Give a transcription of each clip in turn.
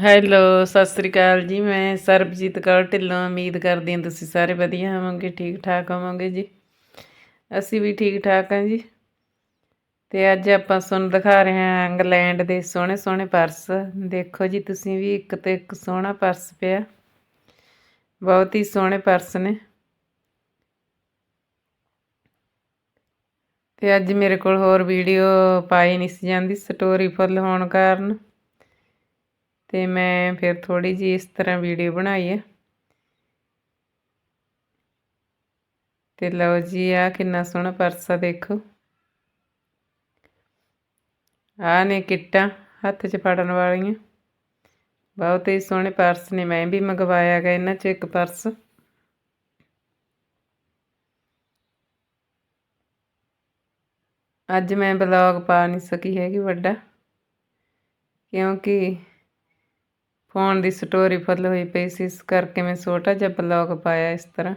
Hello, Sat Sri ਅਕਾਲ ਜੀ। ਮੈਂ ਸਰਬਜੀਤ ਕੌਰ ਢਿੱਲੋਂ। ਉਮੀਦ ਕਰਦੀ ਹਾਂ ਤੁਸੀਂ ਸਾਰੇ ਵਧੀਆ ਹੋਵੋਗੇ, ਠੀਕ ਠਾਕ ਹੋਵੋਗੇ ਜੀ। ਅਸੀਂ ਵੀ ਠੀਕ ਠਾਕ ਹਾਂ ਜੀ। ਤੇ ਅੱਜ ਆਪਾਂ ਤੁਹਾਨੂੰ ਦਿਖਾ ਰਹੇ ਹਾਂ ਇੰਗਲੈਂਡ ਦੇ ਸੋਹਣੇ ਸੋਹਣੇ ਪਰਸ। ਦੇਖੋ ਜੀ, ਤੁਸੀਂ ਵੀ ਇੱਕ ਤੇ ਇੱਕ ਸੋਹਣਾ ਪਰਸ ਪਿਆ। ਬਹੁਤ ਹੀ ਸੋਹਣੇ ਪਰਸ ਨੇ। ਤੇ ਅੱਜ ਮੇਰੇ ਕੋਲ ਹੋਰ ਵੀਡੀਓ ਪਾਈ ਨਹੀਂ ਸੀ ਜਾਂਦੀ ਸਟੋਰੀ ਫੁੱਲ ਹੋਣ ਕਾਰਨ। ਤੇ ਮੈਂ ਫਿਰ ਥੋੜੀ ਜੀ ਇਸ ਤਰ੍ਹਾਂ ਵੀਡੀਓ ਬਣਾਈ ਹੈ ਤੇ ਲਓ ਜੀ ਆ ਕਿੰਨਾ ਸੋਹਣਾ ਪਰਸ ਆ ਦੇਖੋ। ਆ ਨੇ ਕਿੱਟਾਂ ਹੱਥ 'ਚ ਫੜਨ ਵਾਲੀਆਂ। ਬਹੁਤ ਹੀ ਸੋਹਣੇ ਪਰਸ ਨੇ, ਮੈਂ ਵੀ ਮੰਗਵਾਇਆ ਗਿਆ ਇਹਨਾਂ 'ਚ ਇੱਕ ਪਰਸ। ਅੱਜ ਮੈਂ ਬਲੌਗ ਪਾ ਨਹੀਂ ਸਕੀ ਹੈਗੀ ਵੱਡਾ, ਕਿਉਂਕਿ ਫੋਨ ਦੀ ਸਟੋਰੀ ਫੁੱਲ ਹੋਈ ਪਈ ਸੀ, ਇਸ ਕਰਕੇ ਮੈਂ ਛੋਟਾ ਜਿਹਾ ਬਲੌਗ ਪਾਇਆ ਇਸ ਤਰ੍ਹਾਂ।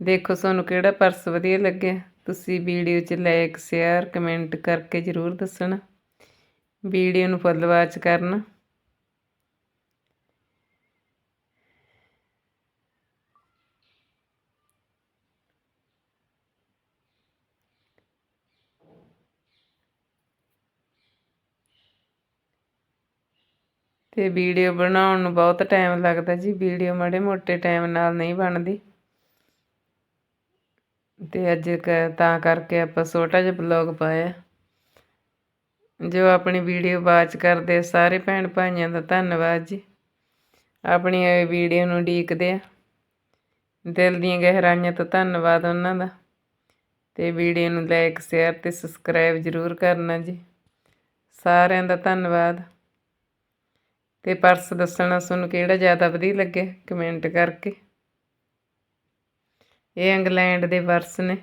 ਦੇਖੋ ਤੁਹਾਨੂੰ ਕਿਹੜਾ ਪਰਸ ਵਧੀਆ ਲੱਗਿਆ। ਤੁਸੀਂ ਵੀਡੀਓ 'ਚ ਲਾਈਕ ਸ਼ੇਅਰ ਕਮੈਂਟ ਕਰਕੇ ਜ਼ਰੂਰ ਦੱਸਣਾ। ਵੀਡੀਓ ਨੂੰ ਫੁੱਲ ਵਾਚ ਕਰਨਾ। ਤੇ ਵੀਡੀਓ ਬਣਾਉਣ ਨੂੰ ਬਹੁਤ ਟਾਈਮ ਲੱਗਦਾ ਜੀ, ਵੀਡੀਓ ਮੜੇ ਮੋਟੇ ਟਾਈਮ ਨਾਲ ਨਹੀਂ ਬਣਦੀ। ਤੇ ਅੱਜ ਤਾਂ ਕਰਕੇ ਆਪਾਂ ਛੋਟਾ ਜਿਹਾ ਬਲੌਗ ਪਾਇਆ। ਜੋ ਆਪਣੀ ਵੀਡੀਓ ਵਾਚ ਕਰਦੇ ਸਾਰੇ ਭੈਣ ਭਾਈਆਂ ਦਾ ਧੰਨਵਾਦ ਜੀ। ਆਪਣੀ ਇਹ ਵੀਡੀਓ ਨੂੰ ਢੀਕਦੇ ਆ। ਦਿਲ ਦੀਆਂ ਗਹਿਰਾਈਆਂ ਤੋਂ ਧੰਨਵਾਦ ਉਹਨਾਂ ਦਾ। ਤੇ ਵੀਡੀਓ ਨੂੰ ਲਾਈਕ ਸ਼ੇਅਰ ਤੇ ਸਬਸਕ੍ਰਾਈਬ ਜ਼ਰੂਰ ਕਰਨਾ ਜੀ। ਸਾਰਿਆਂ ਦਾ ਧੰਨਵਾਦ। ਤੇ ਪਰਸ ਦੱਸਣਾ ਤੁਹਾਨੂੰ ਕਿਹੜਾ ਜ਼ਿਆਦਾ ਵਧੀਆ ਲੱਗਿਆ ਕਮੈਂਟ ਕਰਕੇ। ਇਹ ਇੰਗਲੈਂਡ ਦੇ ਪਰਸ ਨੇ।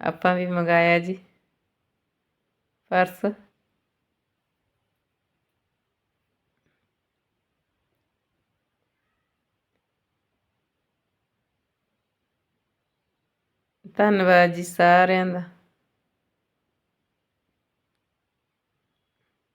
ਆਪਾਂ ਵੀ ਮੰਗਾਇਆ ਜੀ ਪਰਸ। ਧੰਨਵਾਦ ਜੀ ਸਾਰਿਆਂ ਦਾ।